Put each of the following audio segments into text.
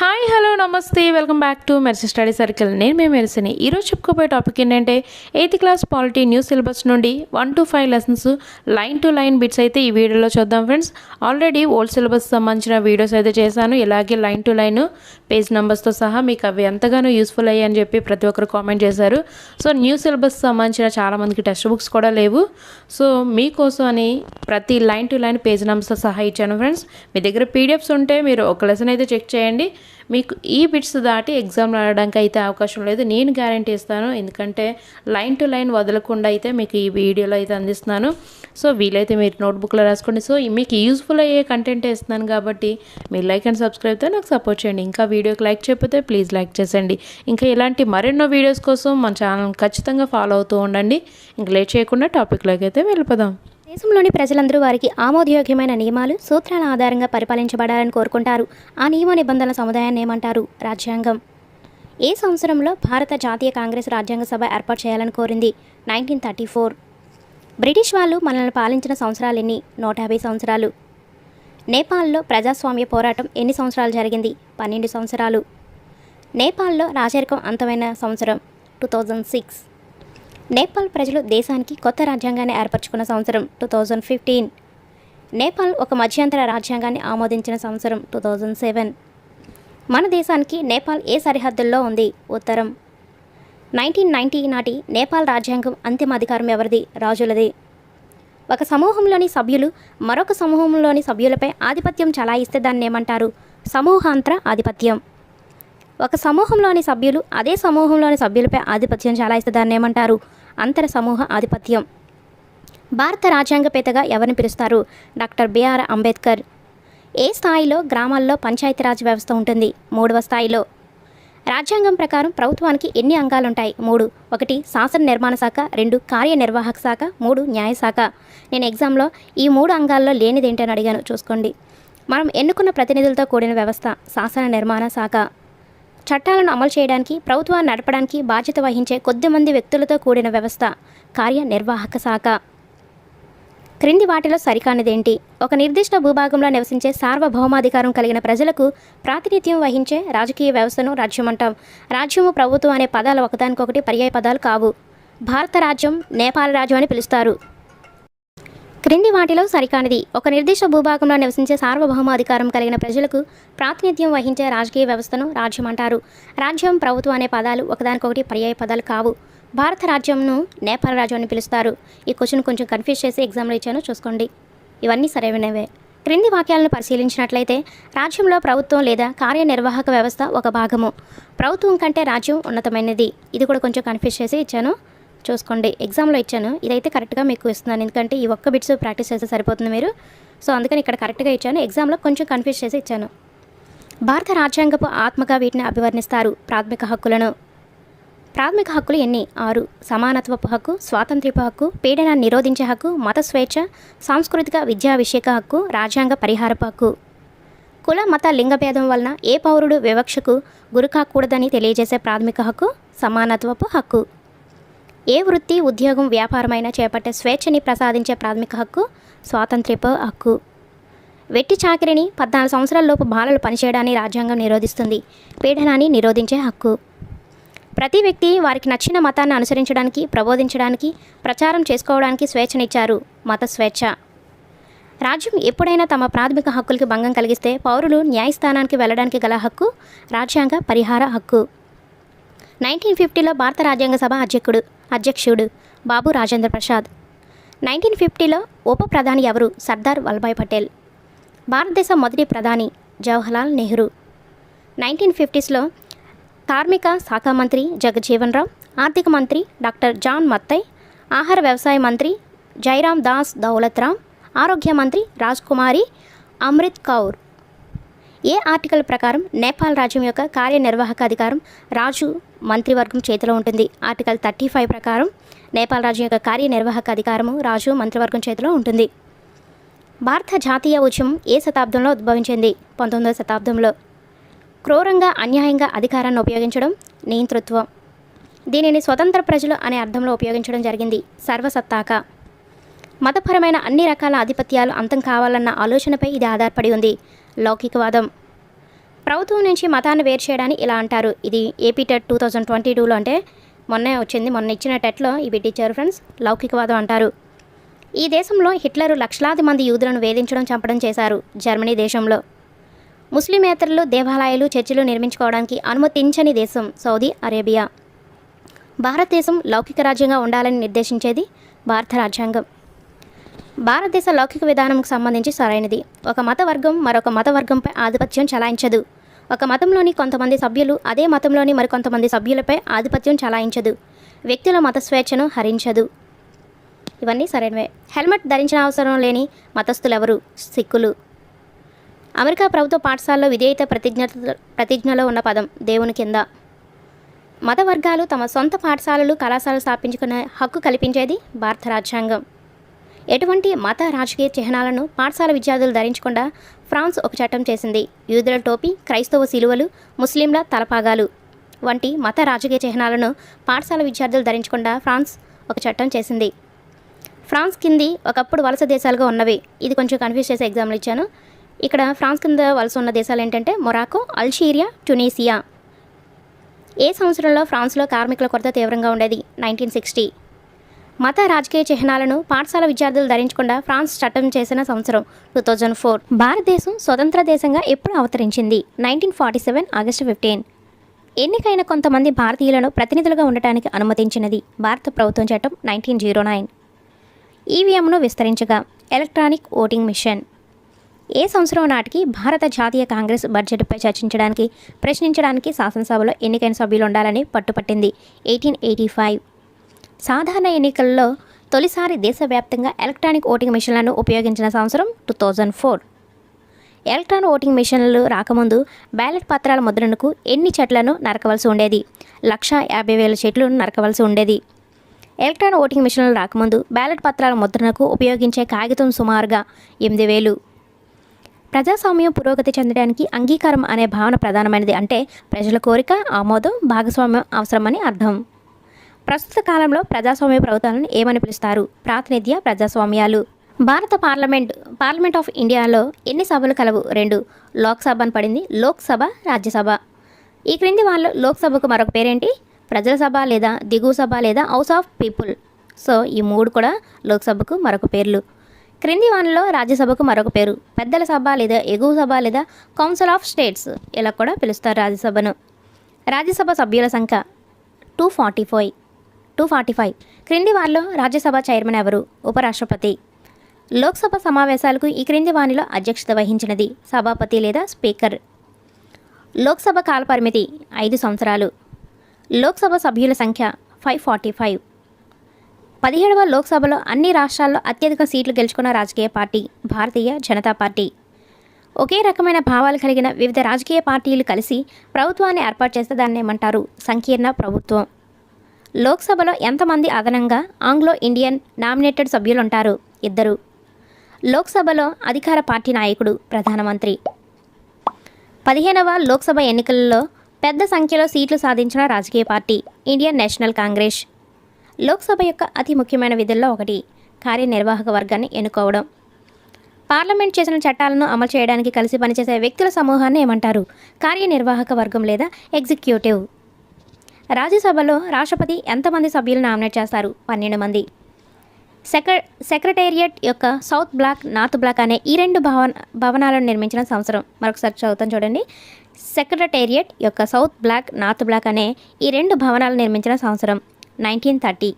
Hi hello నమస్తే. Welcome back to Merisi study circle నేను మీ మెరిసిని ఈరోజు చెప్పుకోబోయే టాపిక్ ఏంటంటే eighth class polity new syllabus నుండి one to five lessons line to line bits అయితే ఈ వీడియోలో చూద్దాం ఫ్రెండ్స్ ఆల్రెడీ ఓల్డ్ సిలబస్ సంబంధించిన వీడియోస్ అయితే చేశాను. ఇలాగే లైన్ టు లైన్ పేజ్ నెంబర్స్తో సహా మీకు అవి ఎంతగానో యూస్ఫుల్ అయ్యాయని చెప్పి ప్రతి ఒక్కరు కామెంట్ చేశారు. సో న్యూ సిలబస్ సంబంధించిన చాలామందికి టెక్స్ట్ బుక్స్ కూడా లేవు. సో మీకోసం అని ప్రతి లైన్ టు లైన్ పేజ్ నెంబర్స్తో సహా ఇచ్చాను ఫ్రెండ్స్ మీ దగ్గర పీడిఎఫ్స్ ఉంటే మీరు ఒక లెసన్ అయితే చెక్ చేయండి. మీకు ఈ బిట్స్ దాటి ఎగ్జామ్ రావడానికి అయితే అవకాశం లేదు. నేను గ్యారంటీ ఇస్తాను. ఎందుకంటే లైన్ టు లైన్ వదలకుండా అయితే మీకు ఈ వీడియోలో అయితే అందిస్తున్నాను. సో వీలైతే మీరు నోట్బుక్లో రాసుకోండి. సో మీకు యూస్ఫుల్ అయ్యే కంటెంట్ ఇస్తున్నాను కాబట్టి మీరు లైక్ అండ్ సబ్స్క్రైబ్తో నాకు సపోర్ట్ చేయండి. ఇంకా వీడియోకి లైక్ చెప్పితే ప్లీజ్ లైక్ చేసేయండి. ఇంకా ఇలాంటి మరెన్నో వీడియోస్ కోసం మన ఛానల్ ఖచ్చితంగా ఫాలో అవుతూ ఉండండి. ఇంకా లేట్ చేయకుండా టాపిక్లోకి అయితే వెళ్ళిపోదాం. దేశంలోని ప్రజలందరూ వారికి ఆమోదయోగ్యమైన నియమాలు సూత్రాల ఆధారంగా పరిపాలించబడాలని కోరుకుంటారు. ఆ నియమ నిబంధనల సముదాయాన్ని ఏమంటారు? రాజ్యాంగం. ఏ సంవత్సరంలో భారత జాతీయ కాంగ్రెస్ రాజ్యాంగ సభ ఏర్పాటు చేయాలని కోరింది? Nineteen thirty four. బ్రిటిష్ వాళ్ళు మనల్ని పాలించిన సంవత్సరాలు ఎన్ని నూట యాభై సంవత్సరాలు. నేపాల్లో ప్రజాస్వామ్య పోరాటం ఎన్ని సంవత్సరాలు జరిగింది? పన్నెండు సంవత్సరాలు. నేపాల్లో రాజరికం అంతమైన సంవత్సరం. Two thousand six. నేపాల్ ప్రజలు దేశానికి కొత్త రాజ్యాంగాన్ని ఏర్పరచుకున్న సంవత్సరం టూ థౌజండ్ ఫిఫ్టీన్ నేపాల్ ఒక మధ్యంతర రాజ్యాంగాన్ని ఆమోదించిన సంవత్సరం టూ థౌజండ్ సెవెన్ మన దేశానికి నేపాల్ ఏ సరిహద్దుల్లో ఉంది? ఉత్తరం. నైన్టీన్ నైన్టీ నాటి నేపాల్ రాజ్యాంగం అంతిమ అధికారం ఎవరిది? రాజులది. ఒక సమూహంలోని సభ్యులు మరొక సమూహంలోని సభ్యులపై ఆధిపత్యం చలాయిస్తే దాన్ని ఏమంటారు? సమూహాంతర ఆధిపత్యం. ఒక సమూహంలోని సభ్యులు అదే సమూహంలోని సభ్యులపై ఆధిపత్యం చలాయిస్తే దాన్ని ఏమంటారు? అంతర సమూహ ఆధిపత్యం. భారత రాజ్యాంగపేతగా ఎవరిని పిలుస్తారు? Doctor BR Ambedkar. ఏ స్థాయిలో గ్రామాల్లో పంచాయతీరాజ్ వ్యవస్థ ఉంటుంది? మూడవ స్థాయిలో. రాజ్యాంగం ప్రకారం ప్రభుత్వానికి ఎన్ని అంగాలు ఉంటాయి మూడు. ఒకటి శాసన నిర్మాణ శాఖ. రెండు కార్యనిర్వాహక శాఖ. మూడు న్యాయశాఖ నేను ఎగ్జామ్లో ఈ మూడు అంగాల్లో లేనిదేంటని అడిగాను. చూసుకోండి. మనం ఎన్నుకున్న ప్రతినిధులతో కూడిన వ్యవస్థ? శాసన నిర్మాణ శాఖ. చట్టాలను అమలు చేయడానికి ప్రభుత్వాన్ని నడపడానికి బాధ్యత వహించే కొద్దిమంది వ్యక్తులతో కూడిన వ్యవస్థ కార్యనిర్వాహక శాఖ. క్రింది వాటిలో సరికానిదేంటి? ఒక నిర్దిష్ట భూభాగంలో నివసించే సార్వభౌమాధికారం కలిగిన ప్రజలకు ప్రాతినిధ్యం వహించే రాజకీయ వ్యవస్థను రాజ్యం అంటాం. రాజ్యము ప్రభుత్వం అనే పదాలు ఒకదానికొకటి పర్యాయ పదాలు కావు. భారత రాజ్యం నేపాల రాజ్యం అని పిలుస్తారు. క్రింది వాటిలో సరికానిది. ఒక నిర్దిష్ట భూభాగంలో నివసించే సార్వభౌమాధికారం కలిగిన ప్రజలకు ప్రాతినిధ్యం వహించే రాజకీయ వ్యవస్థను రాజ్యం అంటారు. రాజ్యం ప్రభుత్వం అనే పదాలు ఒకదానికొకటి పర్యాయ పదాలు కావు. భారత రాజ్యంను నేపాల రాజ్యం అని పిలుస్తారు. ఈ క్వశ్చన్ కొంచెం కన్ఫ్యూజ్ చేసి ఎగ్జామ్లో ఇచ్చాను చూసుకోండి. ఇవన్నీ సరైనవే. క్రింది వాక్యాలను పరిశీలించినట్లయితే రాజ్యంలో ప్రభుత్వం లేదా కార్యనిర్వాహక వ్యవస్థ ఒక భాగము. ప్రభుత్వం కంటే రాజ్యం ఉన్నతమైనది. ఇది కూడా కొంచెం కన్ఫ్యూజ్ చేసి ఇచ్చాను. చూసుకోండి. ఎగ్జామ్లో ఇచ్చాను. ఇదైతే కరెక్ట్గా మీకు ఇస్తున్నాను. ఎందుకంటే ఈ ఒక్క బిట్స్ ప్రాక్టీస్ చేస్తే సరిపోతుంది మీరు. సో అందుకని ఇక్కడ కరెక్ట్గా ఇచ్చాను. ఎగ్జామ్లో కొంచెం కన్ఫ్యూజ్ చేసి ఇచ్చాను. భారత రాజ్యాంగపు ఆత్మగా వీటిని అభివర్ణిస్తారు ప్రాథమిక హక్కులను. ప్రాథమిక హక్కులు ఎన్ని? ఆరు. సమానత్వపు హక్కు స్వాతంత్ర్యపు హక్కు పీడనాన్ని నిరోధించే హక్కు మత స్వేచ్ఛ సాంస్కృతిక విద్యా విషయక హక్కు రాజ్యాంగ పరిహారపు హక్కు. కుల మత లింగభేదం వలన ఏ పౌరుడు వివక్షకు గురికాకూడదని తెలియజేసే ప్రాథమిక హక్కు సమానత్వపు హక్కు. ఏ వృత్తి ఉద్యోగం వ్యాపారమైనా చేపట్టే స్వేచ్ఛని ప్రసాదించే ప్రాథమిక హక్కు స్వాతంత్ర్యపు హక్కు. వెట్టి చాకరిని పద్నాలుగు సంవత్సరాలలోపు బాలలు పనిచేయడాన్ని రాజ్యాంగం నిరోధిస్తుంది. పీడనాన్ని నిరోధించే హక్కు. ప్రతి వ్యక్తి వారికి నచ్చిన మతాన్ని అనుసరించడానికి ప్రబోధించడానికి ప్రచారం చేసుకోవడానికి స్వేచ్ఛనిచ్చారు. మత స్వేచ్ఛ. రాజ్యం ఎప్పుడైనా తమ ప్రాథమిక హక్కులకి భంగం కలిగిస్తే పౌరులు న్యాయస్థానానికి వెళ్ళడానికి గల హక్కు రాజ్యాంగ పరిహార హక్కు. నైన్టీన్ ఫిఫ్టీలో భారత రాజ్యాంగ సభ అధ్యక్షుడు అధ్యక్షుడు బాబు రాజేంద్ర ప్రసాద్. నైన్టీన్ ఫిఫ్టీలో ఉప ప్రధాని ఎవరు? సర్దార్ వల్లభాయ్ పటేల్. భారతదేశ మొదటి ప్రధాని జవహర్లాల్ నెహ్రూ. నైన్టీన్ ఫిఫ్టీస్లో కార్మిక శాఖ మంత్రి జగజీవన్ రామ్ ఆర్థిక మంత్రి డాక్టర్ జాన్ మత్తయ్ ఆహార వ్యవసాయ మంత్రి జైరామ్ దాస్ దౌలత్ రామ్ ఆరోగ్య మంత్రి రాజ్ కుమారి అమృత్ కౌర్. ఏ ఆర్టికల్ ప్రకారం నేపాల్ రాజ్యం యొక్క కార్యనిర్వాహక అధికారం రాజు మంత్రివర్గం చేతిలో ఉంటుంది? ఆర్టికల్ థర్టీ ఫైవ్ ప్రకారం నేపాల్ రాజ్యం యొక్క కార్యనిర్వాహక అధికారము రాజు మంత్రివర్గం చేతిలో ఉంటుంది. భారత జాతీయ ఉద్యమం ఏ శతాబ్దంలో ఉద్భవించింది? పంతొమ్మిదవ శతాబ్దంలో. క్రూరంగా అన్యాయంగా అధికారాన్ని ఉపయోగించడం నియంతృత్వం. దీనిని స్వతంత్ర ప్రజలు అనే అర్థంలో ఉపయోగించడం జరిగింది. సర్వసత్తాక. మతపరమైన అన్ని రకాల ఆధిపత్యాలు అంతం కావాలన్న ఆలోచనపై ఇది ఆధారపడి ఉంది. లౌకికవాదం. ప్రభుత్వం నుంచి మతాన్ని వేరు చేయడాన్ని ఇలా అంటారు. ఇది AP TET two thousand twenty టూలో అంటే మొన్నే వచ్చింది. మొన్న ఇచ్చిన టెట్లో ఇవి ఇచ్చారు ఫ్రెండ్స్ లౌకికవాదం అంటారు. ఈ దేశంలో హిట్లరు లక్షలాది మంది యూదులను వేధించడం చంపడం చేశారు జర్మనీ దేశంలో. ముస్లిమేతరులు దేవాలయాలు చర్చిలు నిర్మించుకోవడానికి అనుమతించని దేశం సౌదీ అరేబియా. భారతదేశం లౌకిక రాజ్యంగా ఉండాలని నిర్దేశించేది భారత రాజ్యాంగం. భారతదేశ లౌకిక విధానంకు సంబంధించి సరైనది. ఒక మత వర్గం మరొక మత వర్గంపై ఆధిపత్యం చలాయించదు. ఒక మతంలోని కొంతమంది సభ్యులు అదే మతంలోని మరికొంతమంది సభ్యులపై ఆధిపత్యం చలాయించదు. వ్యక్తుల మత స్వేచ్ఛను హరించదు. ఇవన్నీ సరైనవే. హెల్మెట్ ధరించిన అవసరం లేని మతస్థులెవరు? సిక్కులు. అమెరికా ప్రభుత్వ పాఠశాలలో విధేయత ప్రతిజ్ఞ ప్రతిజ్ఞలో ఉన్న పదం దేవుని కింద. మత వర్గాలు తమ సొంత పాఠశాలలు కళాశాలలు స్థాపించుకునే హక్కు కల్పించేది భారత రాజ్యాంగం. ఎటువంటి మత రాజకీయ చిహ్నాలను పాఠశాల విద్యార్థులు ధరించకుండా ఫ్రాన్స్ ఒక చట్టం చేసింది. యూదుల టోపీ క్రైస్తవ శిలువలు ముస్లింల తలపాగాలు. వంటి మత రాజకీయ చిహ్నాలను పాఠశాల విద్యార్థులు ధరించకుండా ఫ్రాన్స్ ఒక చట్టం చేసింది. ఫ్రాన్స్ కింది ఒకప్పుడు వలస దేశాలుగా ఉన్నవి. ఇది కొంచెం కన్ఫ్యూజ్ చేసే ఎగ్జామ్లు ఇచ్చాను. ఇక్కడ ఫ్రాన్స్ కింద వలస ఉన్న దేశాలు ఏంటంటే మొరాకో అల్జీరియా టునీసియా. ఏ సంవత్సరంలో ఫ్రాన్స్లో కార్మికుల కొరత తీవ్రంగా ఉండేది? Nineteen sixty. మత రాజకీయ చిహ్నాలను పాఠశాల విద్యార్థులు ధరించకుండా ఫ్రాన్స్ చట్టం చేసిన సంవత్సరం టూ థౌజండ్ ఫోర్. భారతదేశం స్వతంత్ర దేశంగా ఎప్పుడు అవతరించింది nineteen forty seven August fifteen ఎన్నికైన కొంతమంది భారతీయులను ప్రతినిధులుగా ఉండటానికి అనుమతించినది భారత ప్రభుత్వం చట్టం నైన్టీన్ జీరో నైన్ ఈవీఎంను విస్తరించగా ఎలక్ట్రానిక్ ఓటింగ్ మిషన్. ఏ సంవత్సరం నాటికి భారత జాతీయ కాంగ్రెస్ బడ్జెట్పై చర్చించడానికి ప్రశ్నించడానికి శాసనసభలో ఎన్నికైన సభ్యులు ఉండాలని పట్టుపట్టింది ఎయిటీన్ ఎయిటీ ఫైవ్ సాధారణ ఎన్నికల్లో తొలిసారి దేశవ్యాప్తంగా ఎలక్ట్రానిక్ ఓటింగ్ మిషన్లను ఉపయోగించిన సంవత్సరం two thousand four. Electronic voting మిషన్లు రాకముందు బ్యాలెట్ పత్రాల ముద్రణకు ఎన్ని చెట్లను నరకవలసి ఉండేది? లక్ష యాభై వేల చెట్లు నరకవలసి ఉండేది? ఎలక్ట్రానిక్ ఓటింగ్ మిషన్లు రాకముందు బ్యాలెట్ పత్రాల ముద్రణకు ఉపయోగించే కాగితం సుమారుగా ఎనిమిది వేలు. ప్రజాస్వామ్యం పురోగతి చెందడానికి అంగీకారం అనే భావన ప్రధానమైనది అంటే ప్రజల కోరిక ఆమోదం భాగస్వామ్యం అవసరమని అర్థం. ప్రస్తుత కాలంలో ప్రజాస్వామ్య ప్రభుత్వాలను ఏమని పిలుస్తారు? ప్రాతినిధ్య ప్రజాస్వామ్యాలు. భారత పార్లమెంట్ పార్లమెంట్ ఆఫ్ ఇండియాలో ఎన్ని సభలు కలవు? రెండు. లోక్సభ అని పడింది. లోక్సభ రాజ్యసభ. ఈ క్రింది వాళ్ళు లోక్సభకు మరొక పేరేంటి? ప్రజల సభ లేదా దిగువ సభ లేదా హౌస్ ఆఫ్ పీపుల్. సో ఈ మూడు కూడా లోక్సభకు మరొక పేర్లు. క్రింది వానలో రాజ్యసభకు మరొక పేరు. పెద్దల సభ లేదా ఎగువ సభ లేదా కౌన్సిల్ ఆఫ్ స్టేట్స్. ఇలా కూడా పిలుస్తారు రాజ్యసభను. రాజ్యసభ సభ్యుల సంఖ్య two forty five. Two forty five. క్రింది వారిలో రాజ్యసభ చైర్మన్ ఎవరు? ఉపరాష్ట్రపతి. లోక్సభ సమావేశాలకు ఈ క్రింది వానిలో అధ్యక్షత వహించినది సభాపతి లేదా స్పీకర్. లోక్సభ కాలపరిమితి ఐదు సంవత్సరాలు. లోక్సభ సభ్యుల సంఖ్య ఫైవ్ ఫార్టీ ఫైవ్. పదిహేడవ లోక్సభలో అన్ని రాష్ట్రాల్లో అత్యధిక సీట్లు గెలుచుకున్న రాజకీయ పార్టీ భారతీయ జనతా పార్టీ. ఒకే రకమైన భావాలు కలిగిన వివిధ రాజకీయ పార్టీలు కలిసి ప్రభుత్వాన్ని ఏర్పాటు చేస్తే దాన్ని ఏమంటారు సంకీర్ణ ప్రభుత్వం. లోక్సభలో ఎంతమంది అదనంగా ఆంగ్లో ఇండియన్ నామినేటెడ్ సభ్యులుంటారు? ఇద్దరు. లోక్సభలో అధికార పార్టీ నాయకుడు ప్రధానమంత్రి. పదిహేనవ లోక్సభ ఎన్నికలలో పెద్ద సంఖ్యలో సీట్లు సాధించిన రాజకీయ party Indian National Congress. Lok Sabha యొక్క అతి ముఖ్యమైన విధుల్లో ఒకటి కార్యనిర్వాహక వర్గాన్ని ఎన్నుకోవడం. పార్లమెంట్ చేసిన చట్టాలను అమలు చేయడానికి కలిసి పనిచేసే వ్యక్తుల సమూహాన్ని ఏమంటారు? కార్యనిర్వాహక వర్గం లేదా ఎగ్జిక్యూటివ్? రాజ్యసభలో రాష్ట్రపతి ఎంతమంది సభ్యులు నామినేట్ చేస్తారు? పన్నెండు మంది. సెక్ర సెక్రటేరియట్ యొక్క సౌత్ బ్లాక్ నార్త్ బ్లాక్ అనే ఈ రెండు భవన భవనాలను నిర్మించిన సంవత్సరం. మరొకసారి చదువుతాను చూడండి. సెక్రటేరియట్ యొక్క సౌత్ బ్లాక్ నార్త్ బ్లాక్ అనే ఈ రెండు భవనాలు నిర్మించిన సంవత్సరం నైన్టీన్ థర్టీ.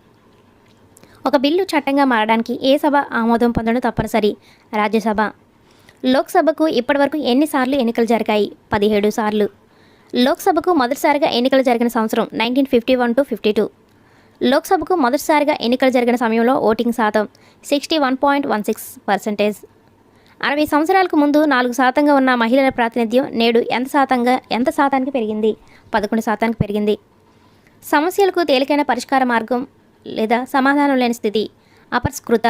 ఒక బిల్లు చట్టంగా మారడానికి ఏ సభ ఆమోదం పొందడం తప్పనిసరి? రాజ్యసభ. లోక్సభకు ఇప్పటివరకు ఎన్నిసార్లు ఎన్నికలు జరిగాయి? పదిహేడు సార్లు. లోక్సభకు మొదటిసారిగా ఎన్నికలు జరిగిన సంవత్సరం nineteen fifty one to fifty two. లోక్సభకు మొదటిసారిగా ఎన్నికలు జరిగిన సమయంలో ఓటింగ్ శాతం sixty one point one six percentage. అరవై సంవత్సరాలకు ముందు నాలుగు శాతంగా ఉన్న మహిళల ప్రాతినిధ్యం నేడు ఎంత శాతంగా ఎంత శాతానికి పెరిగింది? పదకొండు శాతానికి పెరిగింది. సమస్యలకు తేలికైన పరిష్కార మార్గం లేదా సమాధానం లేని స్థితి అపరిష్కృత.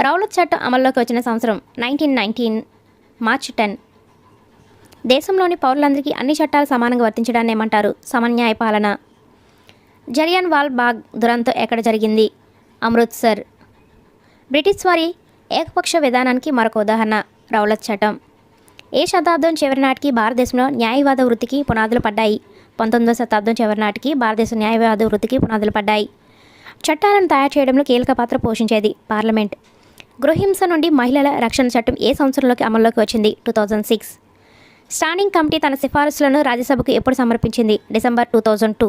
రౌలత్ చట్టం అమల్లోకి వచ్చిన సంవత్సరం నైన్టీన్ నైన్టీన్ మార్చ్ టెన్. దేశంలోని పౌరులందరికీ అన్ని చట్టాలు సమానంగా వర్తించడాన్ని ఏమంటారు? సమన్యాయ పాలన. జరియన్ వాల్ బాగ్ దురంతో ఎక్కడ జరిగింది? అమృత్సర్ బ్రిటిష్ వారి ఏకపక్ష విధానానికి మరొక ఉదాహరణ రౌలత్ చట్టం. ఏ శతాబ్దం చివరి నాటికి భారతదేశంలో న్యాయవాద వృత్తికి పునాదులు పడ్డాయి? పంతొమ్మిదవ శతాబ్దం చివరి నాటికి భారతదేశ న్యాయవాద వృత్తికి పునాదులు పడ్డాయి. చట్టాలను తయారు చేయడంలో కీలక పాత్ర పోషించేది పార్లమెంట్. గృహింస నుండి మహిళల రక్షణ చట్టం ఏ సంవత్సరంలోకి అమల్లోకి వచ్చింది? Two thousand six. Standing committee తన సిఫారసులను రాజ్యసభకు ఎప్పుడు సమర్పించింది? December two thousand two.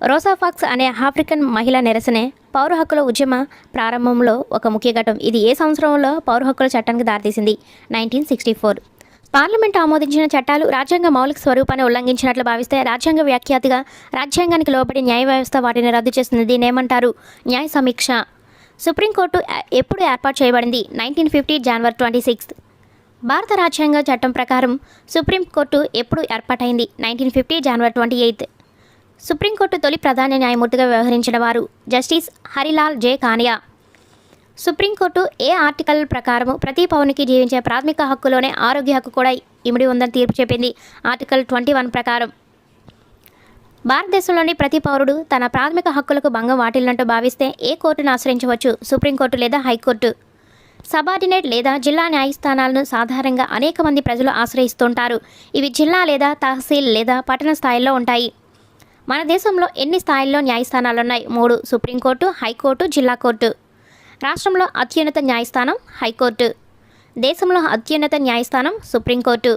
రోసాఫాక్స్ అనే ఆఫ్రికన్ మహిళ నిరసనే పౌర హక్కుల ఉద్యమ ప్రారంభంలో ఒక ముఖ్య ఘటం ఇది ఏ సంవత్సరంలో పౌర హక్కుల చట్టానికి దారితీసింది? Nineteen sixty four. పార్లమెంట్ ఆమోదించిన చట్టాలు రాజ్యాంగ మౌలిక స్వరూపాన్ని ఉల్లంఘించినట్లు భావిస్తే రాజ్యాంగ వ్యాఖ్యాతిగా రాజ్యాంగానికి లోబడి న్యాయ వ్యవస్థ వాటిని రద్దు చేస్తుంది. దీనేమంటారు న్యాయ సమీక్ష. సుప్రీంకోర్టు ఎప్పుడు ఏర్పాటు చేయబడింది? నైన్టీన్ ఫిఫ్టీ జనవరి ట్వంటీ సిక్స్త్. భారత రాజ్యాంగ చట్టం ప్రకారం సుప్రీంకోర్టు ఎప్పుడు ఏర్పాటైంది? నైన్టీన్ ఫిఫ్టీ జనవరి ట్వంటీ ఎయిత్. సుప్రీంకోర్టు తొలి ప్రధాన న్యాయమూర్తిగా వ్యవహరించిన వారు justice Harilal J. Kania supreme court ఏ ఆర్టికల్ ప్రకారము ప్రతి పౌరునికి జీవించే ప్రాథమిక హక్కులోనే ఆరోగ్య హక్కు కూడా ఇమిడి ఉందని తీర్పు చెప్పింది ఆర్టికల్ ట్వంటీ వన్ ప్రకారం. భారతదేశంలోని ప్రతి పౌరుడు తన ప్రాథమిక హక్కులకు భంగం వాటిల్లంటూ భావిస్తే ఏ కోర్టును ఆశ్రయించవచ్చు? సుప్రీంకోర్టు లేదా హైకోర్టు? సబార్డినేట్ లేదా జిల్లా న్యాయస్థానాలను సాధారణంగా అనేక మంది ప్రజలు ఆశ్రయిస్తుంటారు. ఇవి జిల్లా లేదా తహసీల్ లేదా పట్టణ స్థాయిలో ఉంటాయి. మన దేశంలో ఎన్ని స్థాయిల్లో న్యాయస్థానాలు ఉన్నాయి మూడు. సుప్రీంకోర్టు హైకోర్టు జిల్లా కోర్టు. రాష్ట్రంలో అత్యున్నత న్యాయస్థానం హైకోర్టు. దేశంలో అత్యున్నత న్యాయస్థానం సుప్రీంకోర్టు.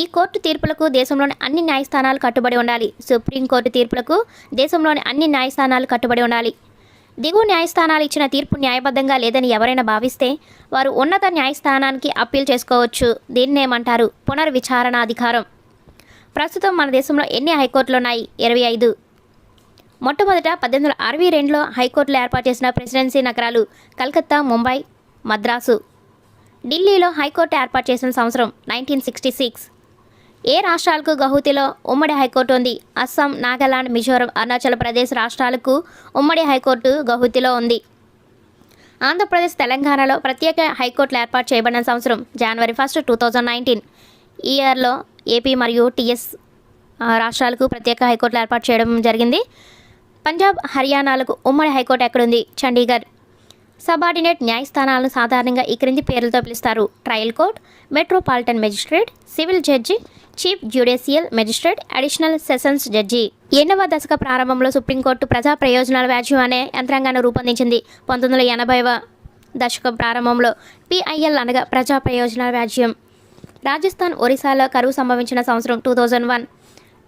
ఈ కోర్టు తీర్పులకు దేశంలోని అన్ని న్యాయస్థానాలు కట్టుబడి ఉండాలి. సుప్రీంకోర్టు తీర్పులకు దేశంలోని అన్ని న్యాయస్థానాలు కట్టుబడి ఉండాలి. దిగువ న్యాయస్థానాలు ఇచ్చిన తీర్పు న్యాయబద్ధంగా లేదని ఎవరైనా భావిస్తే వారు ఉన్నత న్యాయస్థానానికి అప్పీల్ చేసుకోవచ్చు. దీన్ని ఏమంటారు? పునర్విచారణ అధికారం. ప్రస్తుతం మన దేశంలో ఎన్ని హైకోర్టులు ఉన్నాయి ఇరవై ఐదు. మొట్టమొదట పద్దెనిమిది వందల అరవై రెండులో హైకోర్టులు ఏర్పాటు చేసిన ప్రెసిడెన్సీ నగరాలు కలకత్తా ముంబై మద్రాసు. ఢిల్లీలో హైకోర్టు ఏర్పాటు చేసిన సంవత్సరం నైన్టీన్ సిక్స్టీ సిక్స్. ఏ రాష్ట్రాలకు గౌహతిలో ఉమ్మడి హైకోర్టు ఉంది? అస్సాం నాగాలాండ్ మిజోరం అరుణాచల్ ప్రదేశ్ రాష్ట్రాలకు ఉమ్మడి హైకోర్టు గౌహతిలో ఉంది. ఆంధ్రప్రదేశ్ తెలంగాణలో ప్రత్యేక హైకోర్టులు ఏర్పాటు చేయబడిన సంవత్సరం జనవరి ఫస్ట్ టూ థౌజండ్ నైన్టీన్. ఈ ఇయర్లో ఏపీ మరియు టీఎస్ రాష్ట్రాలకు ప్రత్యేక హైకోర్టులు ఏర్పాటు చేయడం జరిగింది. పంజాబ్ హర్యానాలకు ఉమ్మడి హైకోర్టు ఎక్కడుంది? చండీగఢ్. సబార్డినేట్ న్యాయస్థానాలను సాధారణంగా ఈ క్రింది పేర్లతో పిలుస్తారు. Trial court metropolitan magistrate civil judge chief judicial magistrate additional sessions judge. ఎన్నవ దశక ప్రారంభంలో సుప్రీంకోర్టు ప్రజా ప్రయోజనాల వ్యాజ్యం అనే యంత్రాంగాన్ని రూపొందించింది. పంతొమ్మిది వందల ఎనభైవ దశకం ప్రారంభంలో పిఐఎల్ అనగా ప్రజా ప్రయోజనాల వ్యాజ్యం. రాజస్థాన్ ఒరిస్సాలో కరువు సంభవించిన సంవత్సరం టూ థౌజండ్ వన్.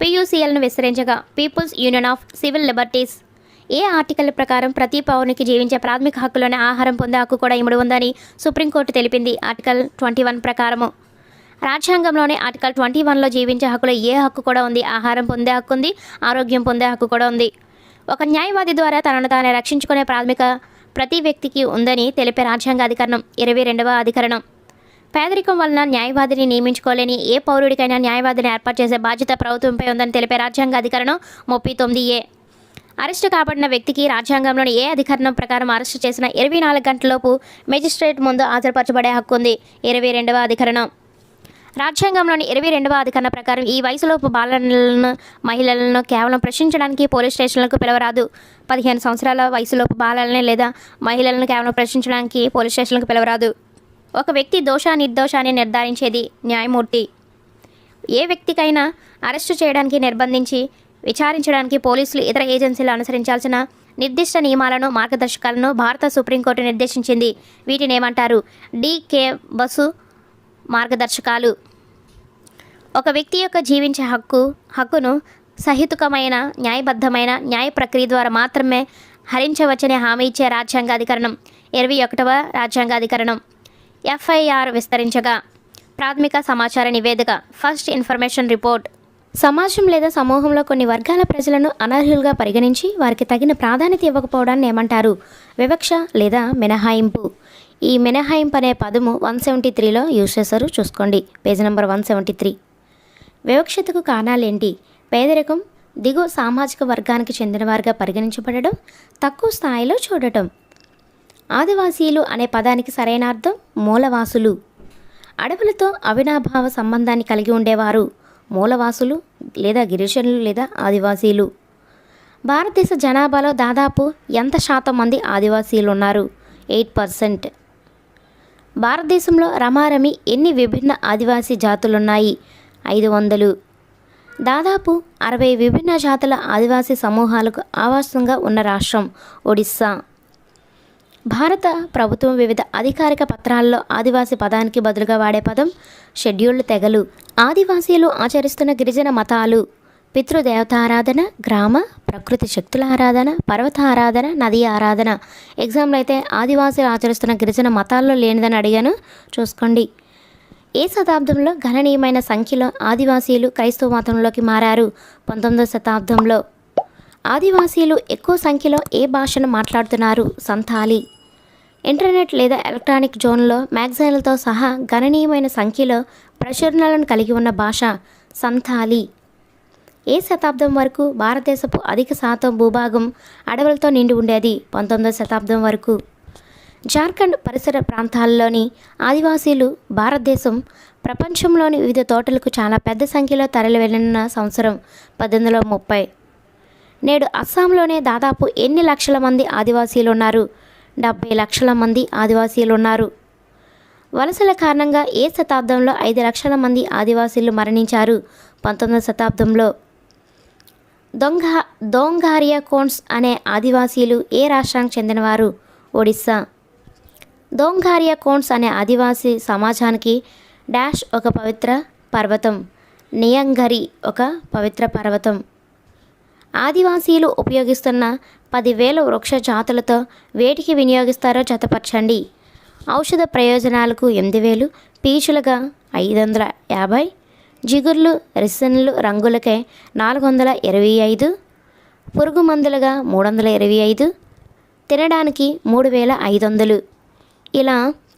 పియూసీఎల్ను విస్తరించగా people's union of civil liberties A article ప్రకారం ప్రతి పౌరునికి జీవించే ప్రాథమిక హక్కులోనే ఆహారం పొందే హక్కు కూడా ఇమిడి ఉందని సుప్రీంకోర్టు తెలిపింది ఆర్టికల్ ట్వంటీ వన్ ప్రకారము. రాజ్యాంగంలోనే ఆర్టికల్ ట్వంటీ వన్లో జీవించే హక్కులో ఏ హక్కు కూడా ఉంది? ఆహారం పొందే హక్కు ఉంది ఆరోగ్యం పొందే హక్కు కూడా ఉంది. ఒక న్యాయవాది ద్వారా తనను తానే రక్షించుకునే ప్రాథమిక ప్రతి వ్యక్తికి ఉందని తెలిపే రాజ్యాంగ అధికరణం ఇరవై రెండవ అధికరణం. పేదరికం వలన న్యాయవాదిని నియమించుకోలేని ఏ పౌరుడికైనా న్యాయవాదిని ఏర్పాటు చేసే బాధ్యత ప్రభుత్వంపై ఉందని తెలిపే రాజ్యాంగ అధికరణం ముప్పై తొమ్మిది ఏ. అరెస్టు కాబడిన వ్యక్తికి రాజ్యాంగంలోని ఏ అధికరణం ప్రకారం అరెస్టు చేసిన ఇరవై నాలుగు గంటలలోపు మెజిస్ట్రేట్ ముందు హాజరుపరచబడే హక్కు ఉంది. ఇరవై రెండవ అధికరణం. రాజ్యాంగంలోని ఇరవై రెండవ అధికరణ ప్రకారం ఈ వయసులోపు బాలలను మహిళలను కేవలం ప్రశ్నించడానికి పోలీస్ స్టేషన్లకు పిలవరాదు. పదిహేను సంవత్సరాల వయసులోపు బాలలని లేదా మహిళలను కేవలం ప్రశ్నించడానికి పోలీస్ స్టేషన్లకు పిలవరాదు. ఒక వ్యక్తి దోష నిర్దోషాన్ని నిర్ధారించేది న్యాయమూర్తి. ఏ వ్యక్తికైనా అరెస్టు చేయడానికి నిర్బంధించి విచారించడానికి పోలీసులు ఇతర ఏజెన్సీలు అనుసరించాల్సిన నిర్దిష్ట నియమాలను మార్గదర్శకాలను భారత సుప్రీంకోర్టు నిర్దేశించింది. వీటిని ఏమంటారు? డికే బసు మార్గదర్శకాలు. ఒక వ్యక్తి యొక్క జీవించే హక్కు హక్కును సహితుకమైన న్యాయబద్ధమైన న్యాయ ప్రక్రియ ద్వారా మాత్రమే హరించవచ్చని హామీ ఇచ్చే రాజ్యాంగాధికరణం ఇరవై ఒకటవ రాజ్యాంగాధికరణం ఎఫ్ఐఆర్ విస్తరించగా. ప్రాథమిక సమాచార నివేదిక. First information report. సమాజం లేదా సమూహంలో కొన్ని వర్గాల ప్రజలను అనర్హులుగా పరిగణించి వారికి తగిన ప్రాధాన్యత ఇవ్వకపోవడాన్ని ఏమంటారు? వివక్ష లేదా మినహాయింపు? ఈ మినహాయింపు అనే పదము వన్ సెవెంటీ త్రీలో యూజ్ చేశారు. చూసుకోండి. Page number one seventy three. వివక్షతకు కారణాలేంటి? పేదరికం దిగువ సామాజిక వర్గానికి చెందినవారుగా పరిగణించబడడం తక్కువ స్థాయిలో చూడటం. ఆదివాసీలు అనే పదానికి సరైన అర్థం మూలవాసులు. అడవులతో అవినాభావ సంబంధాన్ని కలిగి ఉండేవారు. మూలవాసులు లేదా గిరిజనులు లేదా ఆదివాసీలు. భారతదేశ జనాభాలో దాదాపు ఎంత శాతం మంది ఆదివాసీలు ఉన్నారు ఎయిట్ పర్సెంట్. భారతదేశంలో రమారమి ఎన్ని విభిన్న ఆదివాసీ జాతులున్నాయి? ఐదు వందలు. దాదాపు అరవై విభిన్న జాతుల ఆదివాసీ సమూహాలకు ఆవాసంగా ఉన్న రాష్ట్రం ఒడిస్సా. భారత ప్రభుత్వం వివిధ అధికారిక పత్రాల్లో ఆదివాసీ పదానికి బదులుగా వాడే పదం షెడ్యూల్డ్ తెగలు. ఆదివాసీలు ఆచరిస్తున్న గిరిజన మతాలు. పితృదేవతారాధన గ్రామ ప్రకృతి శక్తుల ఆరాధన పర్వత ఆరాధన నది ఆరాధన. ఎగ్జామ్లో అయితే ఆదివాసీలు ఆచరిస్తున్న గిరిజన మతాల్లో లేనిదని అడిగాను. చూసుకోండి. ఏ శతాబ్దంలో గణనీయమైన సంఖ్యలో ఆదివాసీలు క్రైస్తవ మతంలోకి మారారు? పంతొమ్మిదవ శతాబ్దంలో. ఆదివాసీలు ఎక్కువ సంఖ్యలో ఏ భాషను మాట్లాడుతున్నారు? సంతాలి ఇంటర్నెట్ లేదా ఎలక్ట్రానిక్ జోన్లో మ్యాగజైన్లతో సహా గణనీయమైన సంఖ్యలో ప్రచురణలను కలిగి ఉన్న భాష సంతాలి ఏ శతాబ్దం వరకు భారతదేశపు అధిక శాతం భూభాగం అడవులతో నిండి ఉండేది? పంతొమ్మిదవ శతాబ్దం వరకు. జార్ఖండ్ పరిసర ప్రాంతాల్లోని ఆదివాసీలు భారతదేశం ప్రపంచంలోని వివిధ తోటలకు చాలా పెద్ద సంఖ్యలో తరలి వెళ్ళిన సంవత్సరం పద్దెనిమిది ముప్పై. నేడు అస్సాంలోనే దాదాపు ఎన్ని లక్షల మంది ఆదివాసీలు ఉన్నారు? డెబ్బై లక్షల మంది ఆదివాసీలు ఉన్నారు వలసల కారణంగా ఏ శతాబ్దంలో ఐదు లక్షల మంది ఆదివాసీలు మరణించారు? పంతొమ్మిదవ శతాబ్దంలో. దొంగ దోంగారియా కోన్స్ అనే ఆదివాసీలు ఏ రాష్ట్రానికి చెందినవారు? ఒడిస్సా. దోంగారియా కోన్స్ అనే ఆదివాసీ సమాజానికి డాష్ ఒక పవిత్ర పర్వతం. నియంగరి ఒక పవిత్ర పర్వతం. ఆదివాసీలు ఉపయోగిస్తున్న పదివేల వృక్ష జాతులతో వేటికి వినియోగిస్తారో జతపరచండి. ఔషధ ప్రయోజనాలకు ఎనిమిది వేలు పీచులుగా ఐదు వందల యాభై జిగుర్లు రిసన్లు రంగులకే నాలుగు వందల ఇరవై ఐదు పురుగు మందులుగా మూడు వందల ఇరవై ఐదు తినడానికి మూడు వేల ఐదు వందలు ఇలా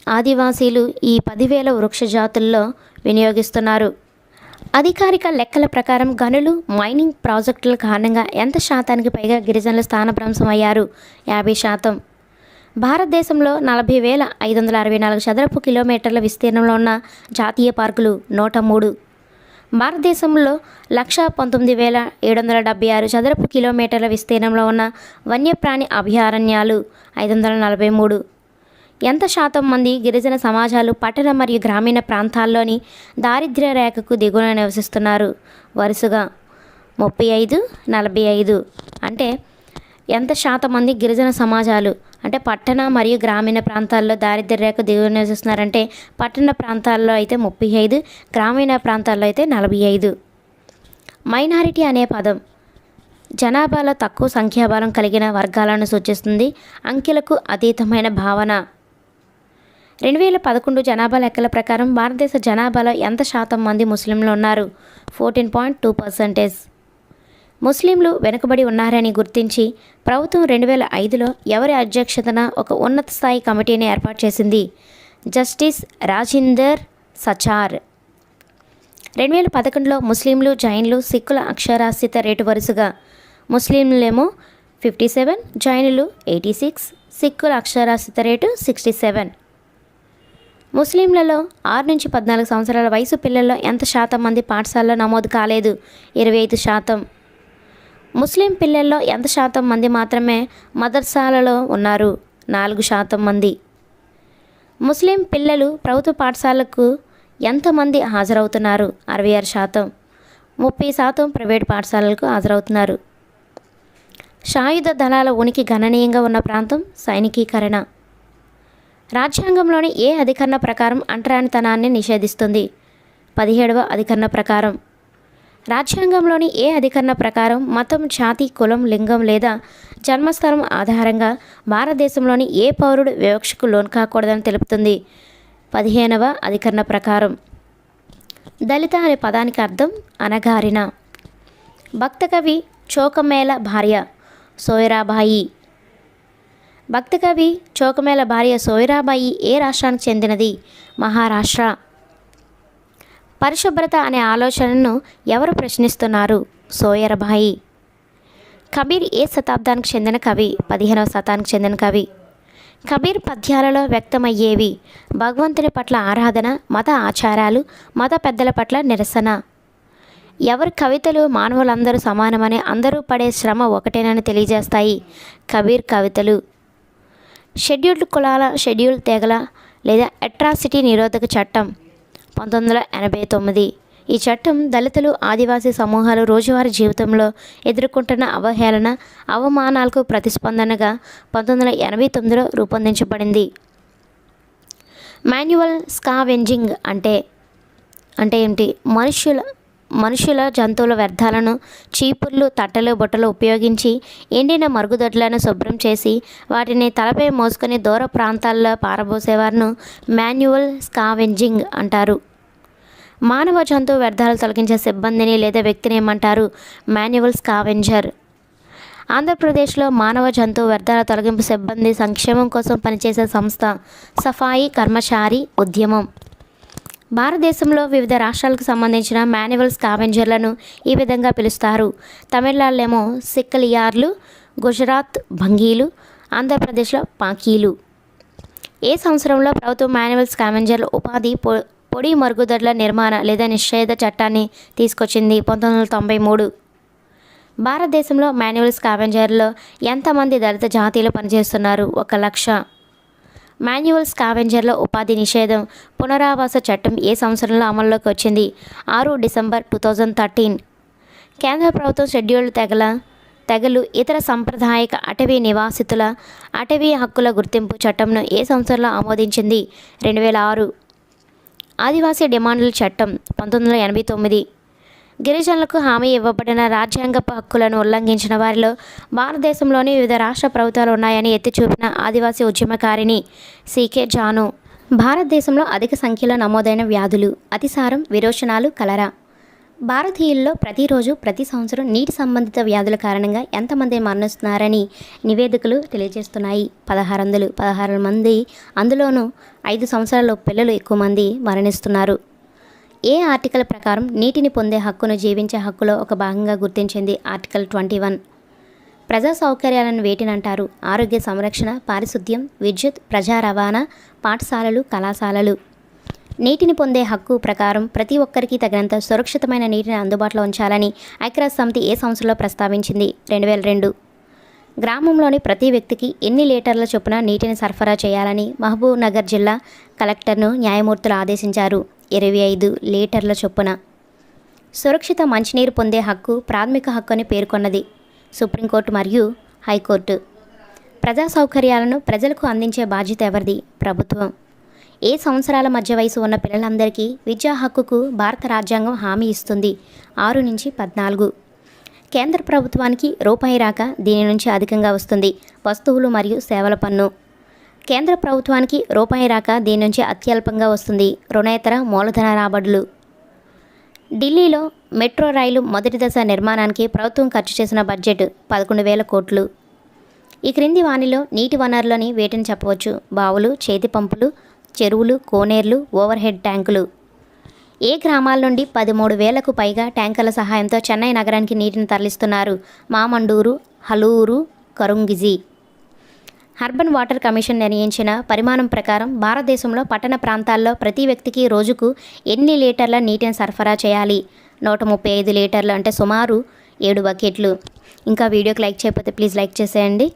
ఆదివాసీలు ఈ పదివేల వృక్ష జాతుల్లో వినియోగిస్తున్నారు. అధికారిక లెక్కల ప్రకారం గనులు మైనింగ్ ప్రాజెక్టుల కారణంగా ఎంత శాతానికి పైగా గిరిజనులు స్థానభ్రంశం అయ్యారు యాభై శాతం. భారతదేశంలో నలభై వేల ఐదు వందల అరవై నాలుగు చదరపు కిలోమీటర్ల విస్తీర్ణంలో ఉన్న జాతీయ పార్కులు నూట మూడు. భారతదేశంలో లక్ష పంతొమ్మిది వేల ఏడు వందల డెబ్బై ఆరు చదరపు కిలోమీటర్ల విస్తీర్ణంలో ఉన్న వన్యప్రాణి అభయారణ్యాలు ఐదు వందల నలభై మూడు. ఎంత శాతం మంది గిరిజన సమాజాలు పట్టణ మరియు గ్రామీణ ప్రాంతాల్లోని దారిద్ర్య రేఖకు దిగువన నివసిస్తున్నారు? వరుసగా ముప్పై ఐదు నలభై ఐదు. అంటే ఎంత శాతం మంది గిరిజన సమాజాలు? అంటే పట్టణ మరియు గ్రామీణ ప్రాంతాల్లో దారిద్ర్య రేఖ దిగువ నివసిస్తున్నారంటే పట్టణ ప్రాంతాల్లో అయితే ముప్పై ఐదు గ్రామీణ ప్రాంతాల్లో అయితే నలభై ఐదు. మైనారిటీ అనే పదం జనాభాలో తక్కువ సంఖ్యాబలం కలిగిన వర్గాలను సూచిస్తుంది. అంకెలకు అతీతమైన భావన రెండు వేల పదకొండు జనాభా లెక్కల ప్రకారం భారతదేశ జనాభాలో ఎంత శాతం మంది ముస్లింలు ఉన్నారు? ఫోర్టీన్ పాయింట్ టూ పర్సెంటేజ్ ముస్లింలు వెనుకబడి ఉన్నారని గుర్తించి ప్రభుత్వం రెండు వేల ఐదులో ఎవరి అధ్యక్షతన ఒక ఉన్నత స్థాయి కమిటీని ఏర్పాటు చేసింది? జస్టిస్ రాజిందర్ సచార్. రెండు వేల పదకొండులో ముస్లింలు జైన్లు సిక్కుల అక్షరాస్యత రేటు వరుసగా ముస్లింలేమో ఫిఫ్టీ సెవెన్ జైనులు ఎయిటీ సిక్స్ సిక్కుల అక్షరాస్యత రేటు సిక్స్టీ సెవెన్ ముస్లింలలో ఆరు నుంచి పద్నాలుగు సంవత్సరాల వయసు పిల్లల్లో ఎంత శాతం మంది పాఠశాలలో నమోదు కాలేదు? ఇరవై ఐదు శాతం. ముస్లిం పిల్లల్లో ఎంత శాతం మంది మాత్రమే మదర్సాలలో ఉన్నారు? నాలుగు శాతం మంది. ముస్లిం పిల్లలు ప్రభుత్వ పాఠశాలకు ఎంతమంది హాజరవుతున్నారు? అరవై ఆరు శాతం. ముప్పై శాతం ప్రైవేట్ పాఠశాలలకు హాజరవుతున్నారు. సాయుధ దళాల ఉనికి గణనీయంగా ఉన్న ప్రాంతం సైనికీకరణ. రాజ్యాంగంలోని ఏ అధికరణ ప్రకారం అంటరానితనాన్ని నిషేధిస్తుంది? పదిహేడవ అధికరణ ప్రకారం. రాజ్యాంగంలోని ఏ అధికరణ ప్రకారం మతం జాతి కులం లింగం లేదా జన్మస్థలం ఆధారంగా భారతదేశంలోని ఏ పౌరుడు వివక్షకు లోన్ కాకూడదని తెలుపుతుంది? పదిహేనవ అధికరణ ప్రకారం. దళిత అనే పదానికి అర్థం అనగారిన. భక్తకవి చోకమేళ భార్య సోయరాబాయి. భక్తకవి చోకమేళ భార్య సోయరాబాయి ఏ రాష్ట్రానికి చెందినది? మహారాష్ట్ర. పరిశుభ్రత అనే ఆలోచనను ఎవరు ప్రశ్నిస్తున్నారు? సోయరబాయి. కబీర్ ఏ శతాబ్దానికి చెందిన కవి? పదిహేనవ శతానికి చెందిన కవి. కబీర్ పద్యాలలో వ్యక్తమయ్యేవి భగవంతుని పట్ల ఆరాధన మత ఆచారాలు మత పెద్దల పట్ల నిరసన. ఎవరి కవితలు మానవులందరూ సమానమని అందరూ పడే శ్రమ ఒకటేనని తెలియజేస్తాయి కబీర్ కవితలు. షెడ్యూల్డ్ కులాల షెడ్యూల్ తెగల లేదా అట్రాసిటీ నిరోధక చట్టం పంతొమ్మిది వందల ఎనభై తొమ్మిది. ఈ చట్టం దళితులు ఆదివాసీ సమూహాలు రోజువారీ జీవితంలో ఎదుర్కొంటున్న అవహేళన అవమానాలకు ప్రతిస్పందనగా పంతొమ్మిది వందల ఎనభై తొమ్మిదిలో రూపొందించబడింది. మాన్యువల్ స్కావెంజింగ్ అంటే అంటే ఏమిటి మనుషుల మనుషుల జంతువుల వ్యర్థాలను చీపుర్లు తట్టలు బుట్టలు ఉపయోగించి ఎండిన మరుగుదొడ్లను శుభ్రం చేసి వాటిని తలపై మోసుకొని దూర ప్రాంతాల్లో పారబోసేవారును మాన్యువల్ స్కావెంజింగ్ అంటారు. మానవ జంతువు వ్యర్థాలు తొలగించే సిబ్బందిని లేదా వ్యక్తిని ఏమంటారు? Manual scavenger. ఆంధ్రప్రదేశ్లో మానవ జంతువు వ్యర్థాల తొలగింపు సిబ్బంది సంక్షేమం కోసం పనిచేసే సంస్థ సఫాయి కర్మచారి ఉద్యమం. భారతదేశంలో వివిధ రాష్ట్రాలకు సంబంధించిన మాన్యువల్ స్కావెంజర్లను ఈ విధంగా పిలుస్తారు. తమిళనాడులేమో సిక్కలియార్లు గుజరాత్ భంగీలు ఆంధ్రప్రదేశ్లో పాకీలు. ఏ సంవత్సరంలో ప్రభుత్వం మాన్యువల్ స్కావెంజర్ల ఉపాధి పొ పొడి మరుగుదొడ్ల నిర్మాణ లేదా నిషేధ చట్టాన్ని తీసుకొచ్చింది పంతొమ్మిది వందల తొంభై మూడు. భారతదేశంలో మాన్యువల్ స్కావెంజర్లో ఎంతమంది దళిత జాతీయులు పనిచేస్తున్నారు? ఒక లక్ష. మాన్యువల్ స్కావెంజర్ల ఉపాధి నిషేధం పునరావాస చట్టం ఏ సంవత్సరంలో అమల్లోకి వచ్చింది? ఆరు డిసెంబర్ టూ థౌజండ్ థర్టీన్. కేంద్ర ప్రభుత్వం షెడ్యూల్డ్ తెగల తెగలు ఇతర సాంప్రదాయక అటవీ నివాసితుల అటవీ హక్కుల గుర్తింపు చట్టంను ఏ సంవత్సరంలో ఆమోదించింది? రెండు వేల ఆరు. ఆదివాసీ డిమాండ్ల చట్టం పంతొమ్మిది వందల ఎనభై తొమ్మిది. గిరిజనులకు హామీ ఇవ్వబడిన రాజ్యాంగ హక్కులను ఉల్లంఘించిన వారిలో భారతదేశంలోని వివిధ రాష్ట్ర ప్రభుత్వాలు ఉన్నాయని ఎత్తి చూపిన ఆదివాసీ ఉద్యమకారిణి సీకే జాను. భారతదేశంలో అధిక సంఖ్యలో నమోదైన వ్యాధులు అతిసారం విరోచనాలు కలరా. భారతీయుల్లో ప్రతిరోజు ప్రతి సంవత్సరం నీటి సంబంధిత వ్యాధుల కారణంగా ఎంతమంది మరణిస్తున్నారని నివేదికలు తెలియజేస్తున్నాయి. పదహారు వందలు పదహారు మంది అందులోనూ ఐదు సంవత్సరాల పిల్లలు ఎక్కువ మంది మరణిస్తున్నారు. ఏ ఆర్టికల్ ప్రకారం నీటిని పొందే హక్కును జీవించే హక్కులో ఒక భాగంగా గుర్తించింది ఆర్టికల్ ట్వంటీ వన్. ప్రజా సౌకర్యాలను వేటినంటారు? ఆరోగ్య సంరక్షణ పారిశుద్ధ్యం విద్యుత్ ప్రజా రవాణా పాఠశాలలు కళాశాలలు. నీటిని పొందే హక్కు ప్రకారం ప్రతి ఒక్కరికి తగినంత సురక్షితమైన నీటిని అందుబాటులో ఉంచాలని ఐక్యరాజ్య సమితి ఏ సంవత్సరంలో ప్రస్తావించింది? రెండు వేల రెండు. గ్రామంలోని ప్రతి వ్యక్తికి ఎన్ని లీటర్ల చొప్పున నీటిని సరఫరా చేయాలని మహబూబ్ నగర్ జిల్లా కలెక్టర్ను న్యాయమూర్తులు ఆదేశించారు. ఇరవై ఐదు లీటర్ల చొప్పున. సురక్షిత మంచినీరు పొందే హక్కు ప్రాథమిక హక్కు అని పేర్కొన్నది సుప్రీంకోర్టు మరియు హైకోర్టు. ప్రజా సౌకర్యాలను ప్రజలకు అందించే బాధ్యత ఎవరిది? ప్రభుత్వం. ఏ సంవత్సరాల మధ్య వయసు ఉన్న పిల్లలందరికీ విద్యా హక్కుకు భారత రాజ్యాంగం హామీ ఇస్తుంది ఆరు నుంచి పద్నాలుగు. కేంద్ర ప్రభుత్వానికి రూపాయి రాక దీని నుంచి అధికంగా వస్తుంది వస్తువులు మరియు సేవల పన్ను. కేంద్ర ప్రభుత్వానికి రూపాయి రాక దీని నుంచి అత్యల్పంగా వస్తుంది. రుణేతర మూలధన రాబడులు. ఢిల్లీలో మెట్రో రైలు మొదటి దశ నిర్మాణానికి ప్రభుత్వం ఖర్చు చేసిన బడ్జెట్ పదకొండు వేల కోట్లు. ఈ క్రింది వానిలో నీటి వనరులని వేటిని చెప్పవచ్చు? బావులు చేతి పంపులు చెరువులు కోనేర్లు ఓవర్ హెడ్ ట్యాంకులు. ఏ గ్రామాల నుండి పదమూడు వేలకు పైగా ట్యాంకర్ల సహాయంతో చెన్నై నగరానికి నీటిని తరలిస్తున్నారు Mamandur Haluru Karungizhi. Urban water commission నిర్ణయించిన పరిమాణం ప్రకారం భారతదేశంలో పట్టణ ప్రాంతాల్లో ప్రతి వ్యక్తికి రోజుకు ఎన్ని లీటర్ల నీటిని సరఫరా చేయాలి? నూట ముప్పై ఐదు లీటర్లు అంటే సుమారు ఏడు బకెట్లు. ఇంకా వీడియోకి లైక్ చేయకపోతే ప్లీజ్ లైక్ చేసేయండి.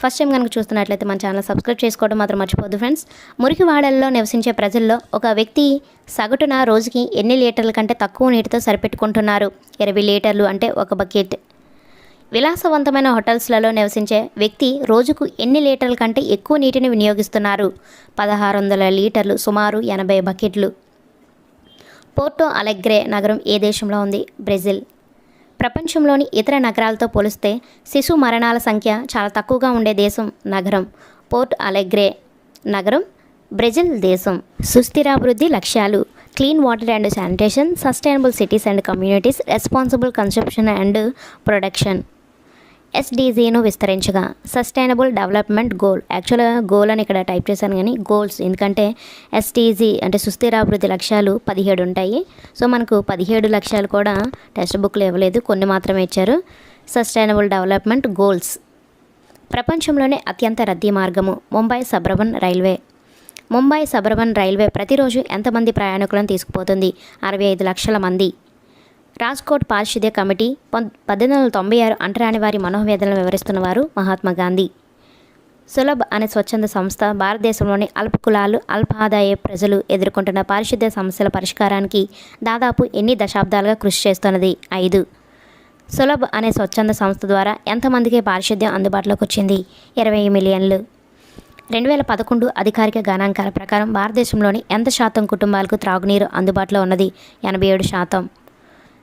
ఫస్ట్ టైం కనుక చూస్తున్నట్లయితే మన ఛానల్ సబ్స్క్రైబ్ చేసుకోవడం మాత్రం మర్చిపోద్దు ఫ్రెండ్స్. మురికివాడల్లో నివసించే ప్రజల్లో ఒక వ్యక్తి సగటున రోజుకి ఎన్ని లీటర్ల కంటే తక్కువ నీటితో సరిపెట్టుకుంటున్నారు? ఇరవై లీటర్లు అంటే ఒక బకెట్. విలాసవంతమైన హోటల్స్లలో నివసించే వ్యక్తి రోజుకు ఎన్ని లీటర్ల కంటే ఎక్కువ నీటిని వినియోగిస్తున్నారు? పదహారు వందల లీటర్లు సుమారు ఎనభై బకెట్లు. పోర్టో అలెగ్రే నగరం ఏ దేశంలో ఉంది? బ్రెజిల్. ప్రపంచంలోని ఇతర నగరాలతో పోలిస్తే శిశు మరణాల సంఖ్య చాలా తక్కువగా ఉండే దేశం నగరం. పోర్ట్ అలెగ్రే నగరం బ్రెజిల్ దేశం. సుస్థిరాభివృద్ధి లక్ష్యాలు clean water and sanitation sustainable cities and communities responsible conception and production. ఎస్డీజీను విస్తరించగా. సస్టైనబుల్ డెవలప్మెంట్ గోల్ యాక్చువల్గా గోల్ అని ఇక్కడ టైప్ చేశాను కానీ గోల్స్ ఎందుకంటే ఎస్టీజీ అంటే సుస్థిరాభివృద్ధి లక్ష్యాలు పదిహేడు ఉంటాయి. సో మనకు పదిహేడు లక్ష్యాలు కూడా టెక్స్ట్ బుక్లో ఇవ్వలేదు. కొన్ని మాత్రమే ఇచ్చారు. సస్టైనబుల్ డెవలప్మెంట్ గోల్స్ ప్రపంచంలోనే అత్యంత రద్దీ మార్గము. Mumbai suburban railway. Mumbai suburban railway ప్రతిరోజు ఎంతమంది ప్రయాణికులను తీసుకుపోతుంది? అరవై ఐదు లక్షల మంది. రాజ్కోట్ పారిశుద్ధ్య కమిటీ పద్దెనిమిది వందల తొంభై ఆరు అంటరాని వారి మనోవేదనలు వివరిస్తున్న వారు మహాత్మా గాంధీ. సులభ్ అనే స్వచ్ఛంద సంస్థ భారతదేశంలోని అల్ప కులాలు అల్ప ఆదాయ ప్రజలు ఎదుర్కొంటున్న పారిశుద్ధ్య సమస్యల పరిష్కారానికి దాదాపు ఎన్ని దశాబ్దాలుగా కృషి చేస్తున్నది? ఐదు. సులభ్ అనే స్వచ్ఛంద సంస్థ ద్వారా ఎంతమందికి పారిశుద్ధ్యం అందుబాటులోకి వచ్చింది? ఇరవై మిలియన్లు. రెండు వేల పదకొండు అధికారిక గణాంకాల ప్రకారం భారతదేశంలోని ఎంత శాతం కుటుంబాలకు త్రాగునీరు అందుబాటులో ఉన్నది? ఎనభై ఏడు శాతం.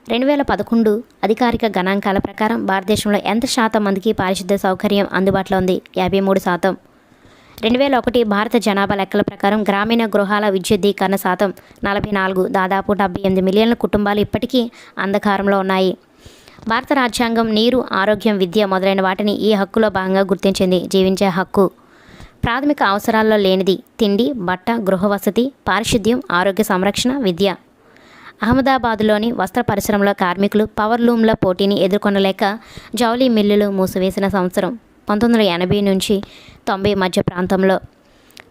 రెండు వేల పదకొండు అధికారిక గణాంకాల ప్రకారం భారతదేశంలో ఎంత శాతం మందికి పారిశుద్ధ్య సౌకర్యం అందుబాటులో ఉంది? యాభై మూడు శాతం. రెండు వేల ఒకటి భారత జనాభా లెక్కల ప్రకారం గ్రామీణ గృహాల విద్యుద్దీకరణ శాతం నలభై నాలుగు దాదాపు డెబ్బై ఎనిమిది మిలియన్ల కుటుంబాలు ఇప్పటికీ అంధకారంలో ఉన్నాయి. భారత రాజ్యాంగం నీరు ఆరోగ్యం విద్య మొదలైన వాటిని ఈ హక్కులో భాగంగా గుర్తించింది. జీవించే హక్కు. ప్రాథమిక అవసరాల్లో లేనిది తిండి బట్ట గృహ వసతి పారిశుద్ధ్యం ఆరోగ్య సంరక్షణ విద్య. అహ్మదాబాద్లోని వస్త్ర పరిశ్రమలో కార్మికులు పవర్ లూమ్ల పోటీని ఎదుర్కొనలేక జౌలీ మిల్లులు మూసివేసిన సంవత్సరం పంతొమ్మిది వందల ఎనభై నుంచి తొంభై మధ్య ప్రాంతంలో.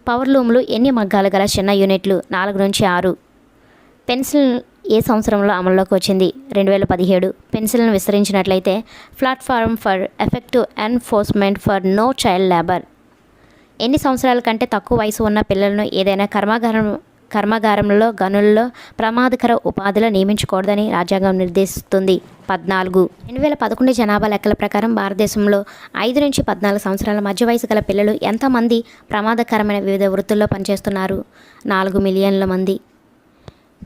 పవర్ లూమ్లు ఎన్ని మగ్గాలు గల చిన్న యూనిట్లు? నాలుగు నుంచి ఆరు. పెన్సిల్ ఏ సంవత్సరంలో అమల్లోకి వచ్చింది? రెండు వేల పదిహేడు. పెన్సిల్ను విస్తరించినట్లయితే platform for effective enforcement for no child labour. ఎన్ని సంవత్సరాల కంటే తక్కువ వయసు ఉన్న పిల్లలను ఏదైనా కర్మాగారం కర్మాగారంలో గనుల్లో ప్రమాదకర ఉపాధిలో నియమించకూడదని రాజ్యాంగం నిర్దేశిస్తుంది. పద్నాలుగు. రెండు వేల పదకొండు జనాభా లెక్కల ప్రకారం భారతదేశంలో ఐదు నుంచి పద్నాలుగు సంవత్సరాల మధ్య వయసు గల పిల్లలు ఎంతమంది ప్రమాదకరమైన వివిధ వృత్తుల్లో పనిచేస్తున్నారు? నాలుగు మిలియన్ల మంది.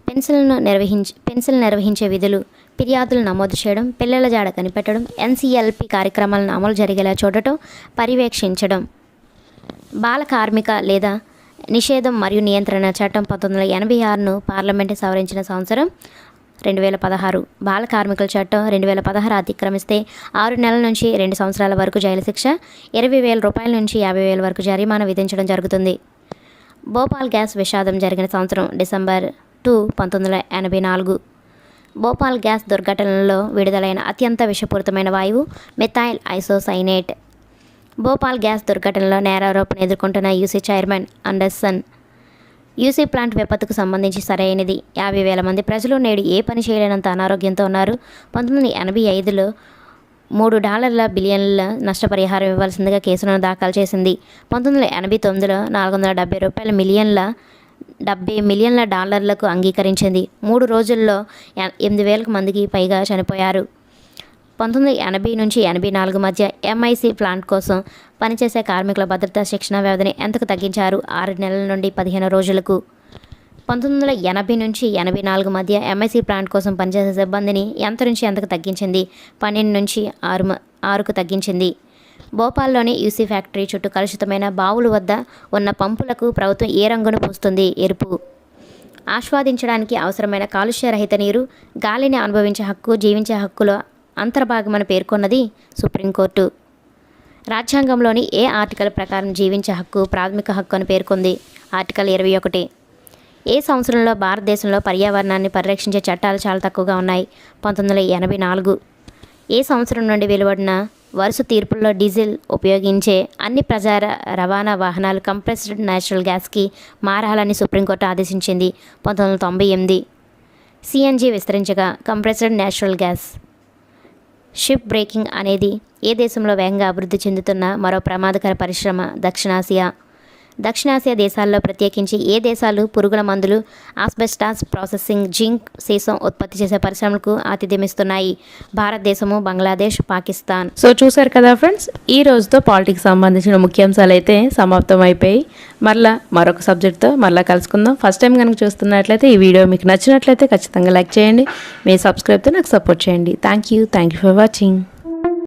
పెన్సిల్ను నిర్వహించి పెన్సిల్ నిర్వహించే విధులు ఫిర్యాదులు నమోదు చేయడం పిల్లల జాడ కనిపెట్టడం ఎన్సీఎల్పి కార్యక్రమాలను అమలు జరిగేలా చూడటం పర్యవేక్షించడం. బాల కార్మిక లేదా నిషేధం మరియు నియంత్రణ చట్టం పంతొమ్మిది వందల ఎనభై ఆరును పార్లమెంటు సవరించిన సంవత్సరం రెండు వేల పదహారు. బాల కార్మికుల చట్టం రెండు వేల పదహారు అతిక్రమిస్తే ఆరు నెలల నుంచి రెండు సంవత్సరాల వరకు జైలు శిక్ష ఇరవై వేల రూపాయల నుంచి యాభై వేల వరకు జరిమానా విధించడం జరుగుతుంది. భోపాల్ గ్యాస్ విషాదం జరిగిన సంవత్సరం డిసెంబర్ టూ పంతొమ్మిది వందల ఎనభై నాలుగు. భోపాల్ గ్యాస్ దుర్ఘటనలో విడుదలైన అత్యంత విషపూరితమైన వాయువు మిథాయిల్ ఐసోసైనేట్ భోపాల్ గ్యాస్ దుర్ఘటనలో నేరారోపణ ఎదుర్కొంటున్న UC chairman Anderson. UC plant విపత్తుకు సంబంధించి సరైనది. యాభై వేల మంది ప్రజలు నేడు ఏ పని చేయలేనంత అనారోగ్యంతో ఉన్నారు. పంతొమ్మిది వందల ఎనభై ఐదులో మూడు డాలర్ల బిలియన్ల నష్టపరిహారం ఇవ్వాల్సిందిగా కేసులను దాఖలు చేసింది. పంతొమ్మిది వందల ఎనభై తొమ్మిదిలో నాలుగు వందల డెబ్బై రూపాయల మిలియన్ల డెబ్బై మిలియన్ల డాలర్లకు అంగీకరించింది. మూడు రోజుల్లో ఎనిమిది వేలకు మందికి పైగా చనిపోయారు. పంతొమ్మిది వందల ఎనభై నుంచి ఎనభై నాలుగు మధ్య ఎంఐసి ప్లాంట్ కోసం పనిచేసే కార్మికుల భద్రతా శిక్షణ వ్యవధిని ఎంతకు తగ్గించారు? ఆరు నెలల నుండి పదిహేను రోజులకు. పంతొమ్మిది వందల ఎనభై నుంచి ఎనభై నాలుగు మధ్య ఎంఐసి ప్లాంట్ కోసం పనిచేసే సిబ్బందిని ఎంత నుంచి ఎంతకు తగ్గించింది? పన్నెండు నుంచి ఆరు ఆరుకు తగ్గించింది. భోపాల్లోని యూసీ ఫ్యాక్టరీ చుట్టూ కలుషితమైన బావుల వద్ద ఉన్న పంపులకు ప్రభుత్వం ఏ రంగును పూస్తుంది? ఎరుపు. ఆస్వాదించడానికి అవసరమైన కాలుష్య రహిత నీరు గాలిని అనుభవించే హక్కు జీవించే హక్కులో అంతర్భాగమని పేర్కొన్నది సుప్రీంకోర్టు. రాజ్యాంగంలోని ఏ ఆర్టికల్ ప్రకారం జీవించే హక్కు ప్రాథమిక హక్కు అని పేర్కొంది ఆర్టికల్ ఇరవై ఒకటి. ఏ సంవత్సరంలో భారతదేశంలో పర్యావరణాన్ని పరిరక్షించే చట్టాలు చాలా తక్కువగా ఉన్నాయి. పంతొమ్మిది వందల ఎనభై నాలుగు. ఏ సంవత్సరం నుండి వెలువడిన వరుస తీర్పుల్లో డీజిల్ ఉపయోగించే అన్ని ప్రజా రవాణా వాహనాలు కంప్రెస్డ్ నేచురల్ గ్యాస్కి మారాలని సుప్రీంకోర్టు ఆదేశించింది పంతొమ్మిది వందల తొంభై ఎనిమిది. CNG విస్తరించగా compressed natural gas ship breaking అనేది ఏ దేశంలో వేగంగా అభివృద్ధి చెందుతున్న మరో ప్రమాదకర పరిశ్రమ దక్షిణాసియా. దక్షిణాసియా దేశాల్లో ప్రత్యేకించి ఏ దేశాలు పురుగుల మందులు ఆస్బెస్టాస్ ప్రాసెసింగ్ జింక్ సీసం ఉత్పత్తి చేసే పరిశ్రమలకు ఆతిథ్యమిస్తున్నాయి. భారతదేశము బంగ్లాదేశ్ పాకిస్తాన్. సో చూసారు కదా ఫ్రెండ్స్ ఈ రోజుతో పాలిటిక్స్ సంబంధించిన ముఖ్యాంశాలు అయితే సమాప్తం అయిపోయి మరలా మరొక సబ్జెక్ట్తో మరలా కలుసుకుందాం. ఫస్ట్ టైం కనుక చూస్తున్నట్లయితే ఈ వీడియో మీకు నచ్చినట్లయితే ఖచ్చితంగా లైక్ చేయండి. మీ సబ్స్క్రైబ్తో నాకు సపోర్ట్ చేయండి. Thank you. Thank you for watching.